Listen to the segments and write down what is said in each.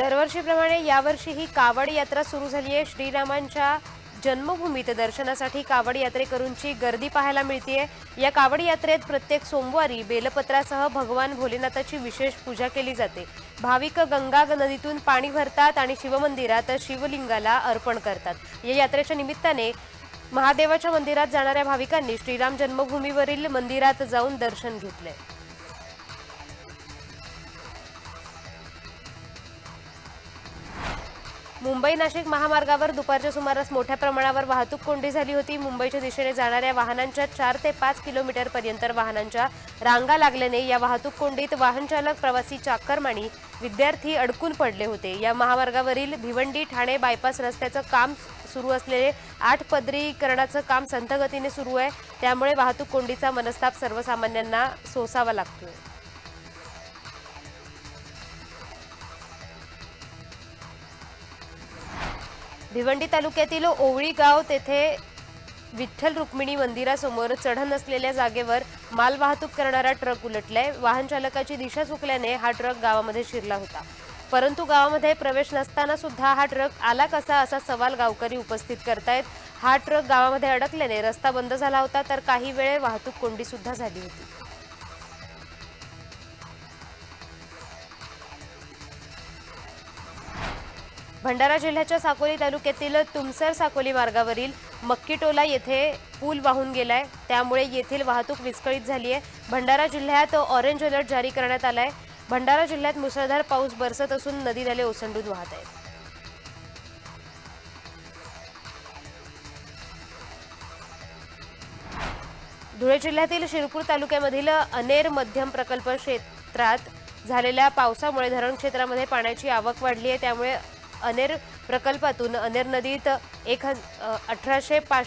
दरवर्षीप्रमाणे यावर्षीही कावड यात्रा सुरू झाली आहे. श्रीरामांच्या जन्मभूमीत दर्शनासाठी कावड यात्रेकरूंची गर्दी पाहायला मिळते या कावड यात्रेत प्रत्येक सोमवारी बेलपत्रासह भगवान भोलेनाथाची विशेष पूजा केली जाते. भाविक गंगा नदीतून पाणी भरतात आणि शिवमंदिरात शिवलिंगाला अर्पण करतात. या यात्रेच्या निमित्ताने महादेवाच्या मंदिरात जाणाऱ्या भाविकांनी श्रीराम जन्मभूमीवरील मंदिरात जाऊन दर्शन घेतले मुंबई नाशिक महामार्गावर दुपारच्या सुमारास मोठ्या प्रमाणावर वाहतूक कोंडी झाली होती. मुंबईच्या दिशेने जाणाऱ्या वाहनांच्या चार ते पाच किलोमीटर पर्यंत वाहनांच्या रांगा लागल्याने या वाहतूक कोंडीत वाहन चालक प्रवासी चाकरमाणी विद्यार्थी अडकून पडले होते. या महामार्गावरील भिवंडी ठाणे बायपास रस्त्याचं काम सुरू असलेले आठ पदरीकरणाचं काम संथगतीने सुरू आहे. त्यामुळे वाहतूक कोंडीचा मनस्ताप सर्वसामान्यांना सोसावा लागतोय. भिवंडी तालुक्यातील ओवळी गाव तेथे विठ्ठल रुक्मिणी मंदिरासमोर चढण असलेल्या जागेवर माल वाहतूक करणारा ट्रक उलटलाय. वाहन चालकाची दिशा चुकल्याने हा ट्रक गावामध्ये शिरला होता. परंतु गावामध्ये प्रवेश नसताना सुद्धा हा ट्रक आला कसा असा सवाल गावकरी उपस्थित करतायत. हा ट्रक गावामध्ये अडकल्याने रस्ता बंद झाला होता तर काही वेळ वाहतूक कोंडी सुद्धा झाली होती. भंडारा जिल्ह्याच्या साकोली तालुक्यातील तुमसर साकोली मार्गावरील मक्कीटोला येथे पूल वाहून गेलाय. त्यामुळे येथील वाहतूक विस्कळीत झाली आहे भंडारा जिल्ह्यात ऑरेंज अलर्ट जारी करण्यात आलाय. भंडारा जिल्ह्यात मुसळधार पाऊस बरसत असून नदी नाले ओसंडून वाहत आहेत. धुळे जिल्ह्यातील शिरपूर तालुक्यामधील अनेर मध्यम प्रकल्प क्षेत्रात झालेल्या पावसामुळे धरण क्षेत्रामध्ये पाण्याची आवक वाढली आहे त्यामुळे अनेर प्रकल्पातून अनेर नदीत एक हज अठराशे पाच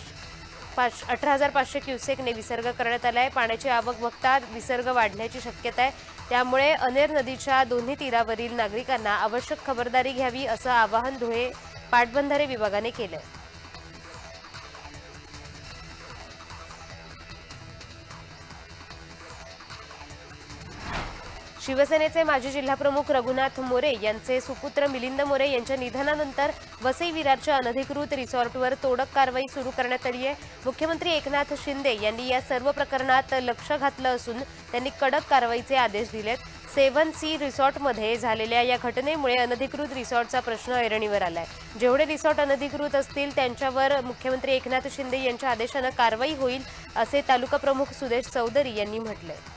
पाच अठरा हजार पाचशे क्युसेकने विसर्ग करण्यात आला आहे पाण्याची आवक बघता विसर्ग वाढण्याची शक्यता आहे. त्यामुळे अनेर नदीच्या दोन्ही तीरावरील नागरिकांना आवश्यक खबरदारी घ्यावी असं आवाहन धुळे पाटबंधारे विभागाने केलं आहे शिवसेनेचे माजी जिल्हाप्रमुख रघुनाथ मोरे यांचे सुपुत्र मिलिंद मोरे यांच्या निधनानंतर वसई विरारच्या अनधिकृत रिसॉर्टवर तोडक कारवाई सुरू करण्यात आली आहे. मुख्यमंत्री एकनाथ शिंदे यांनी या सर्व प्रकरणात लक्ष घातलं असून त्यांनी कडक कारवाईचे आदेश दिलेत. सेव्हन सी रिसॉर्टमध्ये झालेल्या या घटनेमुळे अनधिकृत रिसॉर्टचा प्रश्न ऐरणीवर आलाय. जेवढे रिसॉर्ट अनधिकृत असतील त्यांच्यावर मुख्यमंत्री एकनाथ शिंदे यांच्या आदेशानं कारवाई होईल असे तालुका प्रमुख सुदेश चौधरी यांनी म्हटलंय.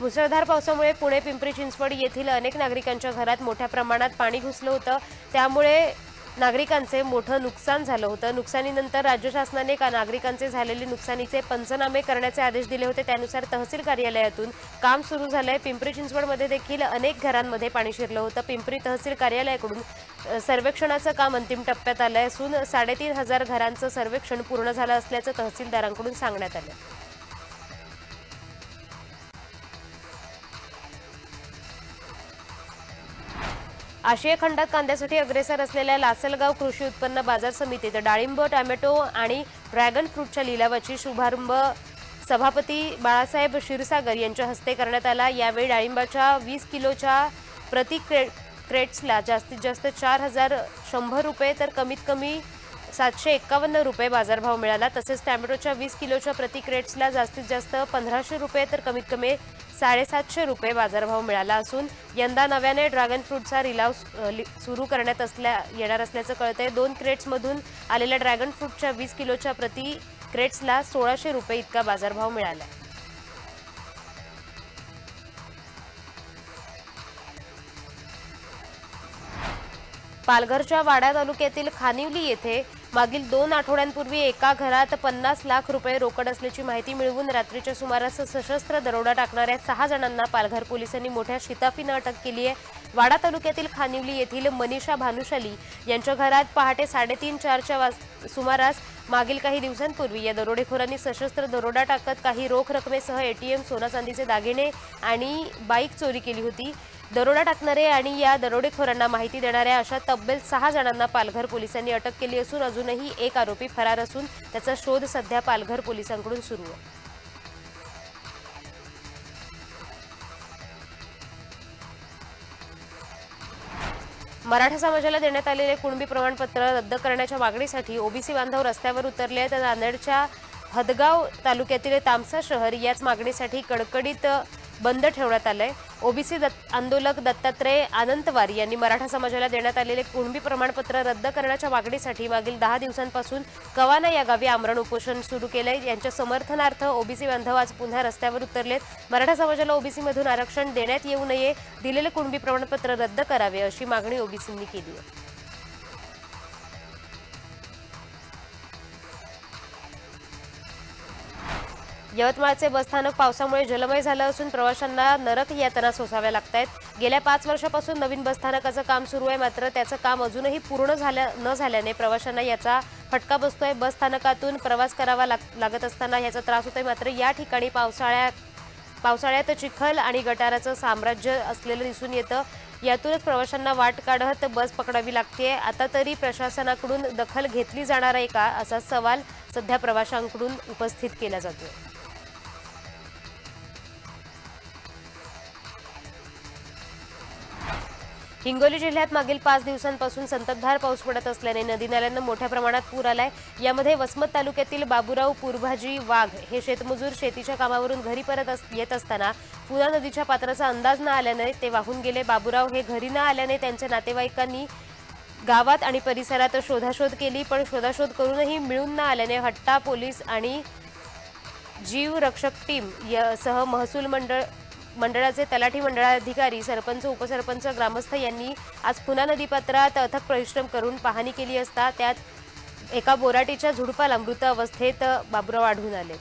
मुसळधार पावसामुळे पुणे पिंपरी चिंचवड येथील अनेक नागरिकांच्या घरात मोठ्या प्रमाणात पाणी घुसलं होतं. त्यामुळे नागरिकांचे मोठं नुकसान झालं होतं. नुकसानीनंतर राज्य शासनाने का नागरिकांचे झालेले नुकसानीचे पंचनामे करण्याचे आदेश दिले होते. त्यानुसार तहसील कार्यालयातून काम सुरू झालंय. पिंपरी चिंचवडमध्ये देखील अनेक घरांमध्ये पाणी शिरलं होतं. पिंपरी तहसील कार्यालयाकडून सर्वेक्षणाचं काम अंतिम टप्प्यात आलं असून साडेतीन हजार घरांचं सर्वेक्षण पूर्ण झालं असल्याचं तहसीलदारांकडून सांगण्यात आलं. आशिया खंडात कांद्यासाठी अग्रेसर असलेल्या लासलगाव कृषी उत्पन्न बाजार समितीत डाळिंब टॉमॅटो आणि ड्रॅगन फ्रूटच्या लिलावाची शुभारंभ सभापती बाळासाहेब क्षीरसागर यांच्या हस्ते करण्यात आला. यावेळी डाळिंबाच्या वीस किलोच्या प्रति क्रे क्रेट्सला जास्तीत जास्त चार हजार शंभर रुपये तर कमीत कमी सातशे एक्कावन्न रुपये बाजारभाव मिळाला. तसेच टॅमॅटोच्या वीस किलोच्या प्रति क्रेट्सला जास्तीत जास्त पंधराशे रुपये तर कमीत कमी साडेसातशे रुपये बाजारभाव मिळाला असून यंदा नव्याने ड्रॅगन फ्रूटचा लिलाव सुरू करण्यात असल्या येणार असल्याचं कळतंय. दोन क्रेट्समधून आलेल्या ड्रॅगन फ्रूटच्या वीस किलोच्या प्रति क्रेट्सला सोळाशे रुपये इतका बाजारभाव मिळाला. पालघरच्या वाडा तालुक्यातील खानिवली येथे मागील दोन आठवड्यांपूर्वी एका घरात पन्नास लाख रुपये रोकड असल्याची माहिती मिळवून रात्रीच्या सुमारास सशस्त्र दरोडा टाकणाऱ्या सहा जणांना पालघर पोलिसांनी मोठ्या शिताफीनं अटक केली आहे. वाडा तालुक्यातील खानिवली येथील मनीषा भानुशाली यांच्या घरात पहाटे साडेतीन चारच्या वाज सुमारास मागील काही दिवसांपूर्वी या दरोडेखोरांनी सशस्त्र दरोडा टाकत काही रोख रकमेसह एटीएम सोना चांदीचे दागिने आणि बाईक चोरी केली होती. दरोडा टाकणारे आणि या दरोडेखोरांना माहिती देणाऱ्या अशा तब्बल सहा जणांना पालघर पोलिसांनी अटक केली असून अजूनही एक आरोपी फरार असून त्याचा शोध सध्या पालघर पोलिसांकडून सुरू आहे. मराठा समाजाला देण्यात आलेले कुणबी प्रमाणपत्र रद्द करण्याच्या मागणीसाठी ओबीसी बांधव रस्त्यावर उतरले आहेत. नांदेडच्या हदगाव तालुक्यातील तामसा शहर याच मागणीसाठी कडकडीत बंद ठेवण्यात आलं आहे ओबीसी दत्त आंदोलक दत्तात्रय आनंतवार यांनी मराठा समाजाला देण्यात आलेले कुणबी प्रमाणपत्र रद्द करण्याच्या मागणीसाठी मागील दहा दिवसांपासून कवाना या गावी आमरण उपोषण सुरू केलं आहे यांच्या समर्थनार्थ ओबीसी बांधव आज पुन्हा रस्त्यावर उतरलेत. मराठा समाजाला ओबीसीमधून आरक्षण देण्यात येऊ नये. दिलेले कुणबी प्रमाणपत्र रद्द करावे अशी मागणी ओबीसींनी केली आहे. यवतमाळचे बसस्थानक पावसामुळे जलमय झालं असून प्रवाशांना नरक यातना सोसाव्या लागत आहेत गेल्या पाच वर्षापासून नवीन बसस्थानकाचं काम सुरू आहे मात्र त्याचं काम अजूनही पूर्ण झाल्या न झाल्याने प्रवाशांना याचा फटका बसतोय. बसस्थानकातून प्रवास करावा लाग- लागत असताना याचा त्रास होतोय मात्र या ठिकाणी पावसाळ्या पावसाळ्यात चिखल आणि गटाराचं साम्राज्य असलेलं दिसून येतं. यातूनच प्रवाशांना वाट काढत बस पकडावी लागते आता तरी प्रशासनाकडून दखल घेतली जाणार आहे का असा सवाल सध्या प्रवाशांकडून उपस्थित केला जातोय. हिंगोली जिल्ह्यात मागील पाच दिवसांपासून संततधार पाऊस पडत असल्याने नदी नाल्यांना मोठ्या प्रमाणात पूर आलाय. यामध्ये वसमत तालुक्यातील बाबुराव पूर्भाजी वाघ हे शेतमजूर शेतीच्या कामावरून घरी परत अस- येत असताना पुरा नदीच्या पात्राचा अंदाज न आल्याने ते वाहून गेले. बाबुराव हे घरी न आल्याने त्यांच्या नातेवाईकांनी गावात आणि परिसरात शोधाशोध केली पण शोधाशोध करूनही मिळून न आल्याने हट्टा पोलीस आणि जीव रक्षक टीम सह महसूल मंडळ मंडळाचे तलाठी मंडळाधिकारी सरपंच उपसरपंच ग्रामस्थ यांनी आज पुन्हा नदीपात्रात अथक परिश्रम करून पाहणी केली असता त्यात एका बोराटीच्या झुडपाला मृत अवस्थेत बाबुराव आढळून आले.